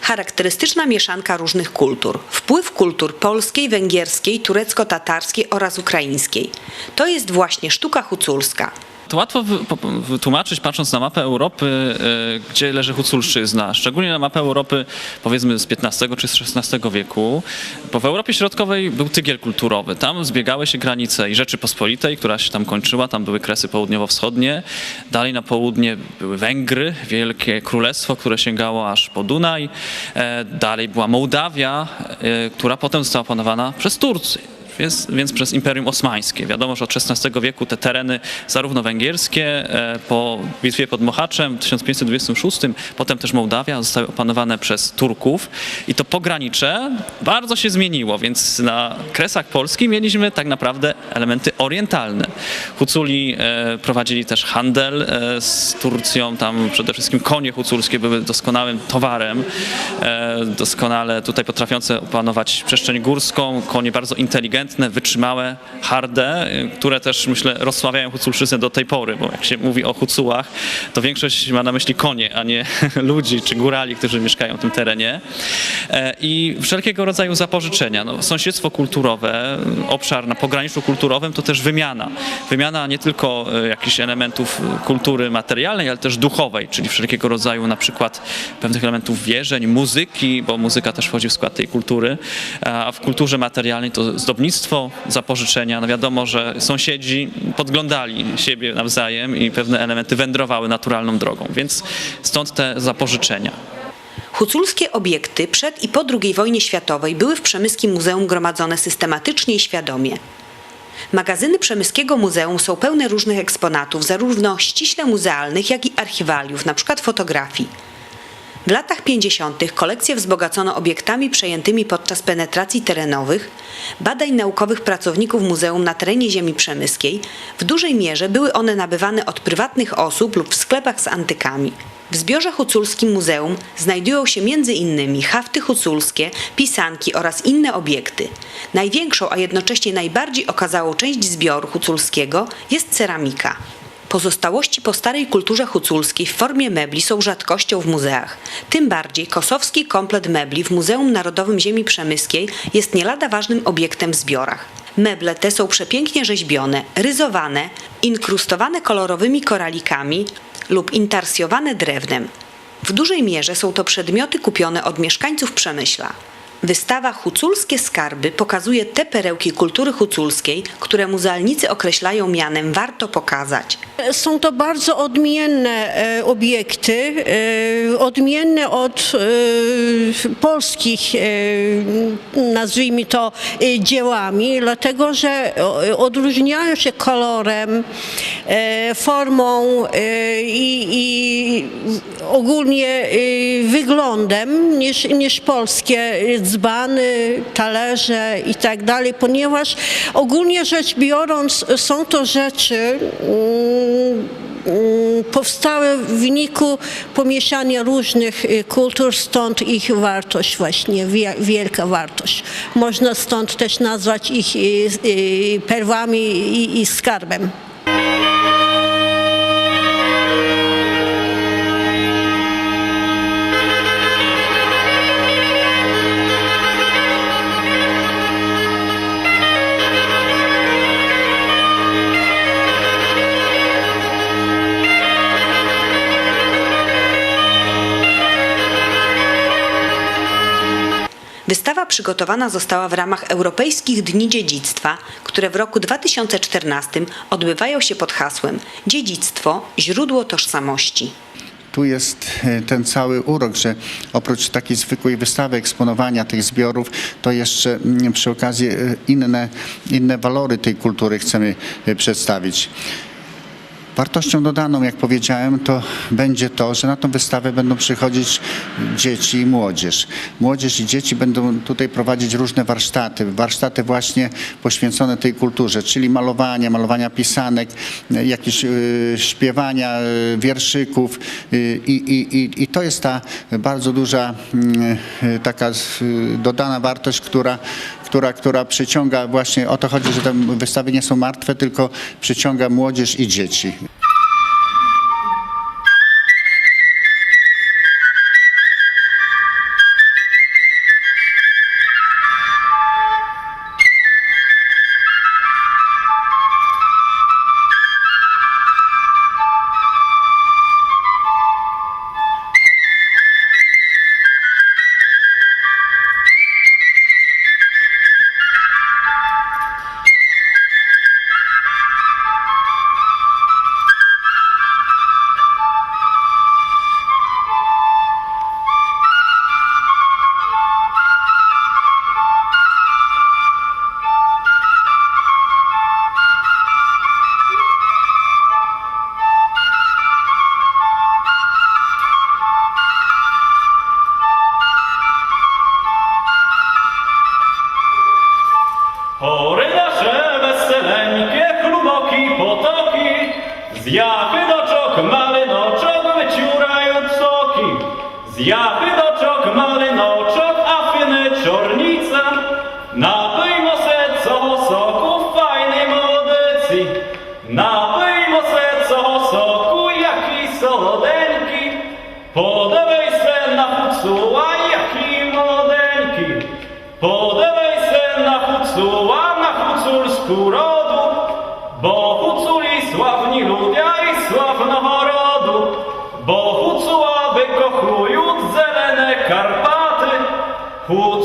Charakterystyczna mieszanka różnych kultur. Wpływ kultur polskiej, węgierskiej, turecko-tatarskiej oraz ukraińskiej. To jest właśnie sztuka huculska. To łatwo wytłumaczyć, patrząc na mapę Europy, e, gdzie leży Huculszczyzna. Szczególnie na mapę Europy, powiedzmy z XV czy z XVI wieku. Bo w Europie Środkowej był tygiel kulturowy. Tam zbiegały się granice i Rzeczypospolitej, która się tam kończyła. Tam były kresy południowo-wschodnie. Dalej na południe były Węgry, wielkie królestwo, które sięgało aż po Dunaj. E, Dalej była Mołdawia, e, która potem została opanowana przez Turcję. Więc, więc przez Imperium Osmańskie. Wiadomo, że od XVI wieku te tereny, zarówno węgierskie e, po bitwie pod Mohaczem w 1526, potem też Mołdawia, zostały opanowane przez Turków. I to pogranicze bardzo się zmieniło, więc na kresach Polski mieliśmy tak naprawdę elementy orientalne. Huculi e, prowadzili też handel e, z Turcją, tam przede wszystkim konie huculskie były doskonałym towarem, doskonale tutaj potrafiące opanować przestrzeń górską, konie bardzo inteligentne, wytrzymałe, harde, y, które też myślę rozsławiają Huculszczyznę do tej pory, bo jak się mówi o Hucułach, to większość ma na myśli konie, a nie ludzi czy górali, którzy mieszkają w tym terenie. E, I wszelkiego rodzaju zapożyczenia, no, sąsiedztwo kulturowe, obszar na pograniczu kulturowym to też wymiana. Wymiana nie tylko e, jakichś elementów kultury materialnej, ale też duchowej, czyli wszelkiego rodzaju na przykład pewnych elementów wierzeń, muzyki, bo muzyka też wchodzi w skład tej kultury, a w kulturze materialnej to zdobnictwo, zapożyczenia. No wiadomo, że sąsiedzi podglądali siebie nawzajem i pewne elementy wędrowały naturalną drogą, więc stąd te zapożyczenia. Huculskie obiekty przed i po II wojnie światowej były w Przemyskim Muzeum gromadzone systematycznie i świadomie. Magazyny Przemyskiego Muzeum są pełne różnych eksponatów, zarówno ściśle muzealnych, jak i archiwaliów, np. fotografii. W latach 50. kolekcję wzbogacono obiektami przejętymi podczas penetracji terenowych, badań naukowych pracowników muzeum na terenie ziemi przemyskiej. W dużej mierze były one nabywane od prywatnych osób lub w sklepach z antykami. W zbiorze huculskim muzeum znajdują się m.in. hafty huculskie, pisanki oraz inne obiekty. Największą, a jednocześnie najbardziej okazałą część zbioru huculskiego jest ceramika. Pozostałości po starej kulturze huculskiej w formie mebli są rzadkością w muzeach. Tym bardziej kosowski komplet mebli w Muzeum Narodowym Ziemi Przemyskiej jest nie lada ważnym obiektem w zbiorach. Meble te są przepięknie rzeźbione, ryzowane, inkrustowane kolorowymi koralikami lub intarsjowane drewnem. W dużej mierze są to przedmioty kupione od mieszkańców Przemyśla. Wystawa Huculskie Skarby pokazuje te perełki kultury huculskiej, które muzealnicy określają mianem warto pokazać. Są to bardzo odmienne e, obiekty, e, odmienne od e, polskich, nazwijmy to, dziełami, dlatego że odróżniają się kolorem, formą i, i ogólnie wyglądem niż, niż polskie dzbany, talerze i tak dalej, ponieważ ogólnie rzecz biorąc są to rzeczy mm, mm, powstałe w wyniku pomieszania różnych y, kultur, stąd ich wartość właśnie, wie- wielka wartość. Można stąd też nazwać ich y, y, perłami i, i skarbem. Wystawa przygotowana została w ramach Europejskich Dni Dziedzictwa, które w roku 2014 odbywają się pod hasłem Dziedzictwo źródło tożsamości. Tu jest e, ten cały urok, że oprócz takiej zwykłej wystawy eksponowania tych zbiorów, to jeszcze mm, przy okazji e, inne, inne walory tej kultury chcemy e, przedstawić. Wartością dodaną, jak powiedziałem, to będzie to, że na tą wystawę będą przychodzić dzieci i młodzież. Młodzież i dzieci będą tutaj prowadzić różne warsztaty, warsztaty właśnie poświęcone tej kulturze, czyli malowania, malowania pisanek, jakieś e, śpiewania e, wierszyków e, i, i, i, i to jest ta bardzo duża mm, taka dodana wartość, która która, która przyciąga właśnie, o to chodzi, że te wystawy nie są martwe, tylko przyciąga młodzież i dzieci. З'яви дочок малиночок вичурають соки. З'яви дочок малиночок, а фіне чорніця. Напиймо се цього соку, файний молодеці. Напиймо се цього соку, який солоденький. Подивися на хуцуа, який молоденький. Подивися на хуцуа, на хуцурську роду. Bo huculi sławni ludia i sławnego rodu, bo hucuła wykochują zelene Karpaty, hucułowi